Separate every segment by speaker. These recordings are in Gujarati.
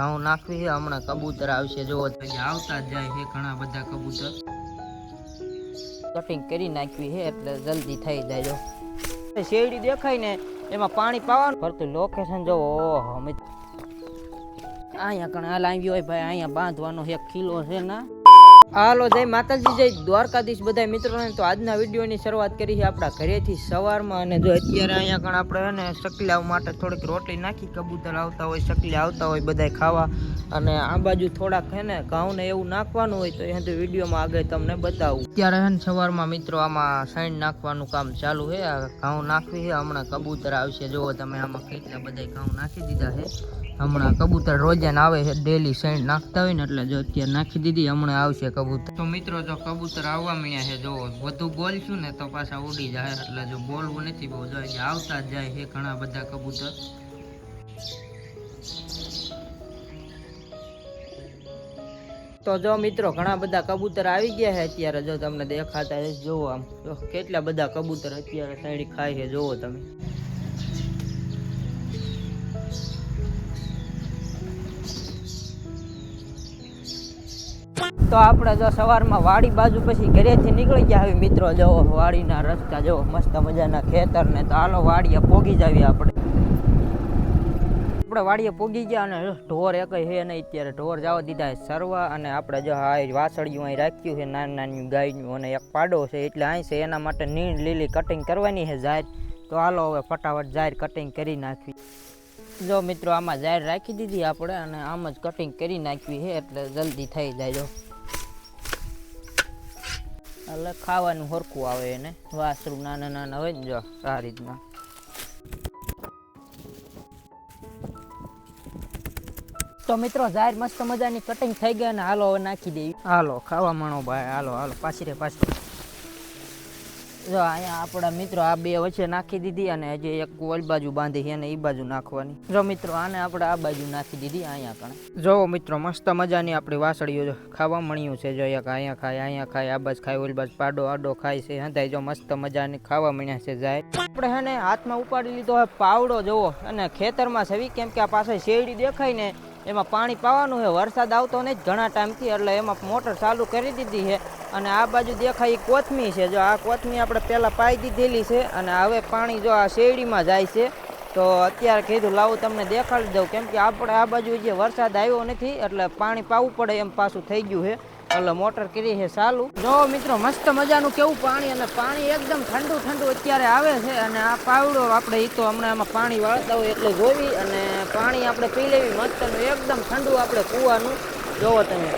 Speaker 1: ઘઉં નાખવી છે? હમણાં કબૂતર આવશે જોવો તો આવતા જ જાય છે ઘણા બધા કબૂતર. કટિંગ કરી નાખવી છે એટલે જલ્દી થઈ જાય જો. શેરડી દેખાય ને એમાં પાણી પાવાનું. ફરતું લોકેશન જોવો ઓહો મિત્ર. અહીંયા કણ હાલ આવી હોય ભાઈ અહીંયા બાંધવાનો એક કિલો છે ના. હાલો, જય માતાજી, જય દ્વારકાધીશ બધા મિત્રોને. તો આજના વિડીયોની શરૂઆત કરી છે આપણા ઘરેથી સવારમાં. અને જો અત્યારે અહીંયા કણ આપણે ને સકલાવ માટે થોડીક રોટલી નાખી, કબૂતર આવતા હોય શકલી આવતા હોય, બધાય ખાવા. અને આ બાજુ થોડાક હે ને ઘઉંને એવું નાખવાનું હોય તો એ તો વિડીયોમાં આગળ તમને બતાવું. અત્યારે હે ને સવારમાં મિત્રો આમાં સાઈન નાખવાનું કામ ચાલુ છે. આ ઘઉં નાખવી છે. હમણાં કબૂતર આવશે. જુઓ તમે આમાં કેટલા બધા ઘઉં નાખી દીધા છે. હમણાં કબૂતર રોજાન આવે છે. ડેલી સાઈડ નાખતા હોય ને એટલે જો અત્યારે નાખી દીધી, હમણાં આવશે કબૂતર. તો મિત્રો, જો કબૂતર આવવા મળ્યા છે, જો વધુ બોલશું ને તો પાછા ઉડી જાય. એટલે જો બોલવું નથી, બહુ જોઈએ આવતા જ જાય છે ઘણા બધા કબૂતર. તો જો મિત્રો, ઘણા બધા કબૂતર આવી ગયા છે અત્યારે, જો તમને દેખાતા જોવો આમ. કેટલા બધા કબૂતર અત્યારે સાઈડ ખાય છે, જોવો તમે. તો આપણે જો સવારમાં વાડી બાજુ પછી ઘરેથી નીકળી ગયા હવે મિત્રો, જો વાડીના રસ્તા જો મસ્ત મજાના ખેતર ને તો હાલો વાડીએ પોગી જાવી આપણે. આપણે વાડીએ પોગી ગયા અને ઢોર એક હે નહીં, અત્યારે ઢોર જવા દીધા સરવા અને આપણે જો આ વાસળિયું અહીં રાખ્યું છે, નાની નાની ગાયનું અને એક પાડો છે, એટલે અહીં છે, એના માટે નીણ લીલી કટિંગ કરવાની છે જાહેર. તો હાલો હવે ફટાફટ જાહેર કટિંગ કરી નાખવી. જો મિત્રો, આમાં જાહેર રાખી દીધી આપણે અને આમ જ કટિંગ કરી નાખવી છે, એટલે જલ્દી થઈ જાય જો. એટલે ખાવાનું હરખું આવે એને. વાસરું નાના નાના હોય ને જો, આ રીતના. તો મિત્રો, જાહેર મસ્ત મજાની કટિંગ થઈ ગઈ અને હાલો હવે નાખી દેવી. હાલો, ખાવા માણો ભાઈ, હાલો હાલો, પાછી રે, પાછી જો અહીંયા આપણા મિત્રો આ બે વચ્ચે નાખી દીધી અને હજી એક ઓલ બાજુ બાંધી અને એ બાજુ નાખવાની. જો મિત્રો આને આપણે આ બાજુ નાખી દીધી અહીંયા કણે. જો મિત્રો મસ્ત મજાની આપણી વાસળીઓ ખાવા મળ્યું છે, જો એક અહીંયા ખાય અહીંયા ખાય, આ બાજુ ખાય, ઓલ બાજુ પાડો, આડો ખાય છે, હંધાય જો મસ્ત મજાની ખાવા મળ્યા છે જાય. આપણે હે ને હાથમાં ઉપાડી લીધો હોય પાવડો જોવો અને ખેતરમાં છે કેમ કે આ પાસે શેરડી દેખાય ને એમાં પાણી પાવાનું છે. વરસાદ આવતો નહીં ઘણા ટાઈમથી, એટલે એમાં મોટર ચાલુ કરી દીધી છે. અને આ બાજુ દેખાય કોથમી છે. જો આ કોથમી આપણે પહેલાં પાઈ દીધેલી છે અને હવે પાણી જો આ શેરડીમાં જાય છે, તો અત્યારે કીધું લાવું તમને દેખાડી દઉં. કેમ કે આપણે આ બાજુ જે વરસાદ આવ્યો નથી, એટલે પાણી પાવું પડે એમ પાછું થઈ ગયું છે. એટલે મોટર કરી છે ચાલુ. જો મિત્રો, મસ્ત મજાનું કેવું પાણી અને પાણી એકદમ ઠંડુ ઠંડુ અત્યારે આવે છે અને આ પાવડો આપણે એ તો હમણાં એમાં પાણી વાળતા હોય એટલે જોવી અને પાણી આપણે પી લેવી મસ્તનું એકદમ ઠંડુ આપણે કૂવાનું. જોવો તમે.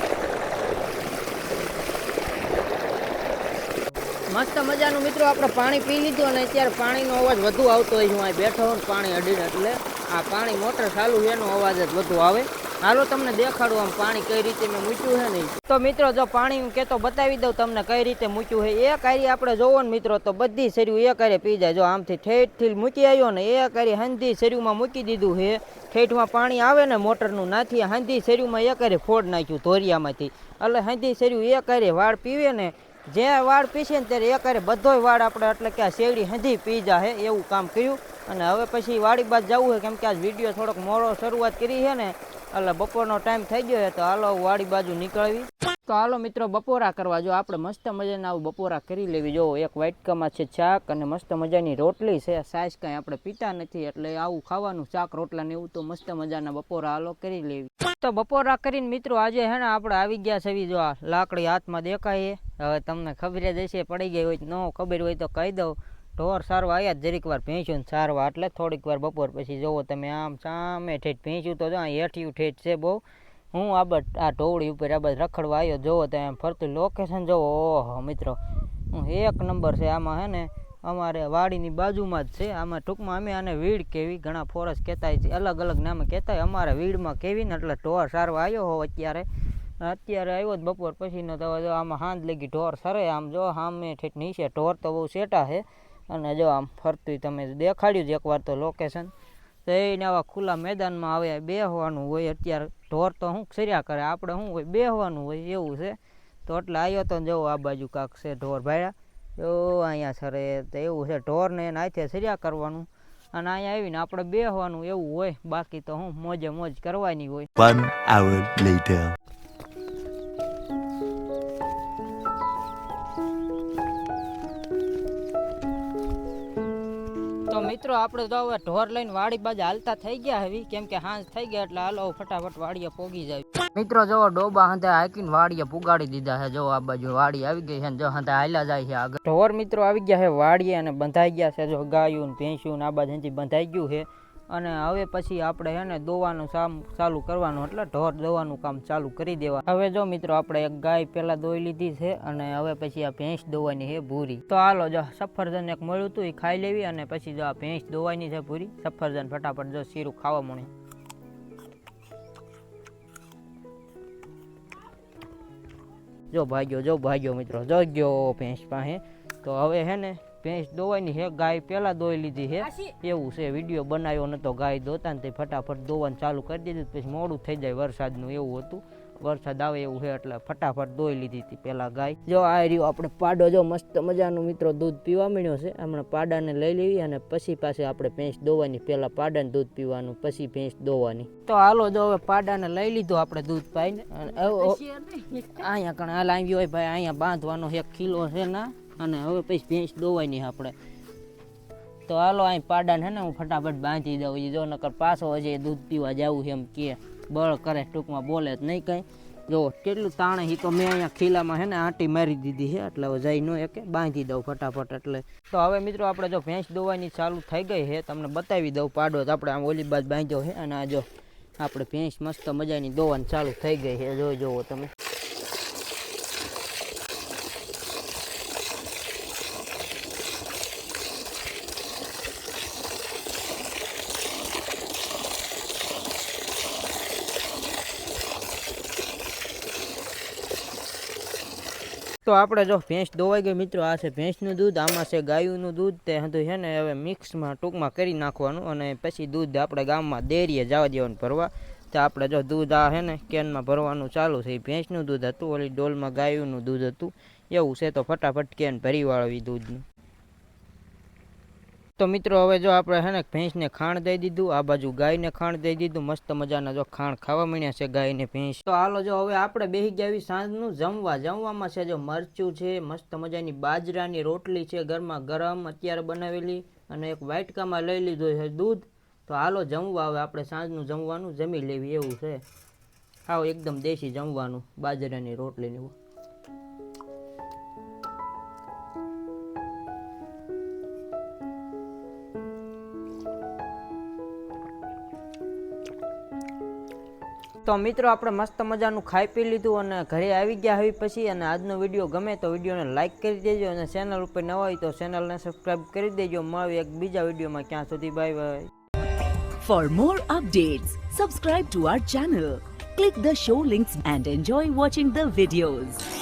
Speaker 1: મસ્ત મજાનું મિત્રો, આપણે પાણી પી લીધું અને અત્યારે પાણીનો અવાજ વધુ આવતો હોય હું અહીં બેઠો પાણી અડીને એટલે આ પાણી મોટર ચાલુ છે, એનો અવાજ જ વધુ આવે. હાલો તમને દેખાડું આમ પાણી કઈ રીતે મેં મૂક્યું છે નહીં તો મિત્રો, જો પાણી હું કહેતો બતાવી દઉં તમને કઈ રીતે મૂક્યું છે. એ કારી આપણે જોવો ને મિત્રો, તો બધી શેરીઓ એ કારે પી જાય. જો આમથી ઠેઠથી મૂકી આવ્યો ને એ કારી હંધી શેરીમાં મૂકી દીધું છે. ઠેઠમાં પાણી આવે ને મોટરનું નાથી હંધી શેરીમાં એ કારે ફોડ નાખ્યું ધોરિયામાંથી. એટલે હંધી શેરીયું એ કારે વાળ પીવે ને, જે વાળ પીશે ને ત્યારે એ કારે બધોય વાળ આપણે એટલે કે આ શેરડી હંધી પી જાય એવું કામ કર્યું. અને હવે પછી વાડી બાદ જવું છે, કેમ કે આ વીડિયો થોડોક મોડો શરૂઆત કરી છે ને એટલે બપોરનો ટાઈમ થઈ ગયો તો હાલો વાડી બાજુ નીકળવી તો હાલો મિત્રો, બપોરા કરવા જો આપણે મસ્ત મજાના આવું બપોરા કરી લેવી. જો એક વાટકામાં છે શાક અને મસ્ત મજાની રોટલી છે. સાઈઝ કાંઈ આપણે પીતા નથી એટલે આવું ખાવાનું, શાક, રોટલા ને એવું તો મસ્ત મજાના બપોરા હાલો કરી લેવી. તો બપોરા કરીને મિત્રો આજે હે ને આપણે આવી ગયા છે જો આ લાકડી હાથમાં દેખાય હવે તમને ખબર જ હશે, પડી ગઈ હોય ન ખબર હોય તો કહી દઉં. ઢોર સારવા આવ્યા જરીક વાર ભેંસ્યું સારવા એટલે થોડીક વાર બપોર પછી જોવો તમે આમ સામે ઠેઠ ભેંસ્યું તો જો હેઠિયું ઠેઠ છે બહુ. હું આ આ ઢોવડી ઉપર આ બધ રખડવા આવ્યો જોવો તમે ફરતું લોકેશન જોવો. ઓહો મિત્રો, હું એક નંબર છે. આમાં હે ને, અમારે વાડીની બાજુમાં જ છે. આમાં ટૂંકમાં અમે આને વીડ કેવી ઘણા ફોરસ કહેતા છે. અલગ અલગ નામે કહેતા હોય અમારે વીડમાં કેવી ને એટલે ઢોર સારવા આવ્યો હો અત્યારે. અત્યારે આવ્યો જ બપોર પછીનો તો આમાં હાંજ લગી, ઢોર સરે આમ જો, સામે ઠેઠ નીચે ઢોર તો બહુ સેટા છે. અને જો આમ ફરતું તમે દેખાડ્યું જ એકવાર તો લોકેશન તો એને આવા ખુલ્લા મેદાનમાં આવે, બેહવાનું હોય. અત્યારે ઢોર તો શું સર્યા કરે. આપણે શું હોય? બેહવાનું હોય એવું છે. તો એટલે આવ્યો તો જવું આ બાજુ કાંક છે ઢોર ભાડ્યા જો અહીંયા સરે તો એવું છે. ઢોરને એને આથી સર્યા કરવાનું. અને અહીંયા આવીને આપણે બેહવાનું એવું હોય. બાકી તો હું મોજે મોજ કરવાની હોય. મિત્રો, આપણે તો હવે ઢોર લઈને વાડી બાજુ હાલતા થઈ ગયા હવે કેમ કે હાંજ થઈ ગયા એટલે હાલો ફટાફટ વાડીએ પોગી જાય મિત્રો, જો ડોબા હંતે હાકીને વાડીએ પુગાડી દીધા છે જો આ બાજુ વાડી આવી ગઈ છે જો હંતે હાલ્યા જાય છે આગળ. ઢોર મિત્રો આવી ગયા છે વાડીએ અને બંધાઈ ગયા છે. જો ગાયું ભેંસ્યું આ બાજુ હંધી બંધાઈ ગયું છે અને હવે પછી આપણે હે ને દોવાનું કામ ચાલુ કરવાનું, એટલે ઢોર દોવાનું કામ ચાલુ કરી દેવા. હવે જો મિત્રો, આપણે એક ગાય પેલા દોઈ લીધી છે અને હવે પછી આ ભેંસ દોવાની છે ભૂરી. તો હાલો જો, સફરજન એક મળ્યું હતું એ ખાઈ લેવી અને પછી જો આ ભેંસ દોવાની છે ભૂરી, સફરજન ફટાફટ જો શીરું ખાવા મળે. જો ભાગ્યો જો ભાગ્યો મિત્રો, જો ગયો ભેંસ પાસે. તો હવે હે ને ભેંસ દોવાની છે ગાય પેલા દોઈ લીધી છે એવું છે વીડિયો બનાવ્યો નતો ગાય દોતા ને તે ફટાફટ દોવાનું ચાલુ કરી દીધું પછી મોડું થઈ જાય વરસાદનું એવું હતું. વરસાદ આવે એવું છે એટલે ફટાફટ દોઈ લીધી હતી પેલા ગાય. જો આ રહ્યો આપણે પાડો જો મસ્ત મજાનું મિત્રો દૂધ પીવા મળ્યો છે. હમણાં પાડાને લઈ લેવી અને પછી પાસે આપણે ભેંસ દોવાની પેલા પાડાને દૂધ પીવાનું પછી ભેંસ દોવાની. તો હાલો જો હવે પાડાને લઈ લીધું આપણે દૂધ પાઈને. અહીંયા કણ હાલ આવ્યો હોય ભાઈ અહીંયા બાંધવાનો એક કિલો છે ના. અને હવે પછી ભેંસ દોવાય નહીં આપણે. તો હાલો, અહીં પાડાને હે ને હું ફટાફટ બાંધી દઉં જો, નકર પાછો હજી દૂધ પીવા જવું એમ કે બળ કરે, ટૂંકમાં બોલે જ નહીં કંઈ. જો, કેટલું તાણે હી તો મેં અહીંયા ખીલામાં હે ને આંટી મારી દીધી છે, એટલે હવે જઈ ન એકે, બાંધી દઉં ફટાફટ એટલે. તો હવે મિત્રો, આપણે જો ભેંસ દોવાની ચાલુ થઈ ગઈ છે, તમને બતાવી દઉં પાડો તો આપણે આમ ઓલી બાજ બાંધ્યો છે, અને આ જો, આપણે ભેંસ મસ્ત મજાની દોવાની ચાલુ થઈ ગઈ છે, જોઈ જુઓ તમે. તો આપણે જો ભેંસ દોવાઈ ગઈ મિત્રો, આ છે ભેંસનું દૂધ, આમાં છે ગાયુંનું દૂધ, તે હતું છે ને હવે મિક્સમાં ટૂંકમાં કરી નાખવાનું અને પછી દૂધ આપણે ગામમાં ડેરીએ જવા દેવાનું ભરવા. તો આપણે જો દૂધ આ છે ને કેનમાં ભરવાનું ચાલુ છે, એ ભેંસનું દૂધ હતું, ઓલી ડોલમાં ગાયનું દૂધ હતું. એવું છે તો ફટાફટ કેન ભરી વાળવી દૂધનું. તો મિત્રો, હવે જો આપણે હે ને ભેંસને ખાણ દઈ દીધું, આ બાજુ ગાયને ખાણ દઈ દીધું, મસ્ત મજાના જો ખાણ ખાવા મળ્યા છે ગાયને ભેંસ. તો હાલો જો હવે આપણે બેહી ગયા સાંજનું, જમવા જમવામાં છે જો મરચું છે, મસ્ત મજાની બાજરાની રોટલી છે, ઘરમાં ગરમ અત્યારે બનાવેલી અને એક વાટકામાં લઈ લીધું છે દૂધ. તો હાલો જમવા હવે આપણે સાંજનું જમવાનું જમી લેવી એવું છે. આવો એકદમ દેશી જમવાનું, બાજરાની રોટલીને. તો મિત્રો, આપણે મસ્ત મજાનું ખાઈ પી લીધું અને ઘરે આવી ગયા હવે પછી અને આજનો વીડિયો ગમે તો વિડીયોને લાઇક કરી દેજો અને ચેનલ ઉપર નવા હોય તો ચેનલને સબસ્ક્રાઈબ કરી દેજો. મળવી એક બીજા વિડીયોમાં. ક્યાં સુધી bye bye
Speaker 2: for more updates subscribe to our channel click the show links and enjoy watching the videos.